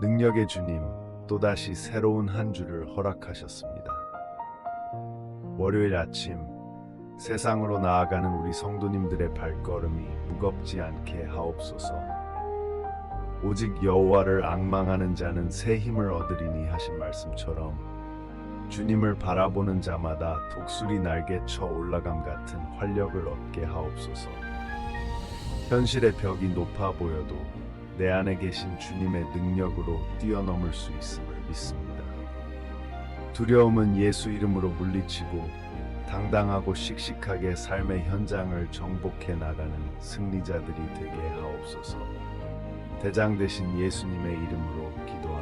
능력의 주님, 또다시 새로운 한 주를 허락하셨습니다. 월요일 아침, 세상으로 나아가는 우리 성도님들의 발걸음이 무겁지 않게 하옵소서. 오직 여호와를 앙망하는 자는 새 힘을 얻으리니 하신 말씀처럼 주님을 바라보는 자마다 독수리 날개 쳐 올라감 같은 활력을 얻게 하옵소서. 현실의 벽이 높아 보여도 내 안에 계신 주님의 능력으로 뛰어넘을 수 있음을 믿습니다. 두려움은 예수 이름으로 물리치고 당당하고 씩씩하게 삶의 현장을 정복해 나가는 승리자들이 되게 하옵소서. 대장 되신 예수님의 이름으로 기도합니다.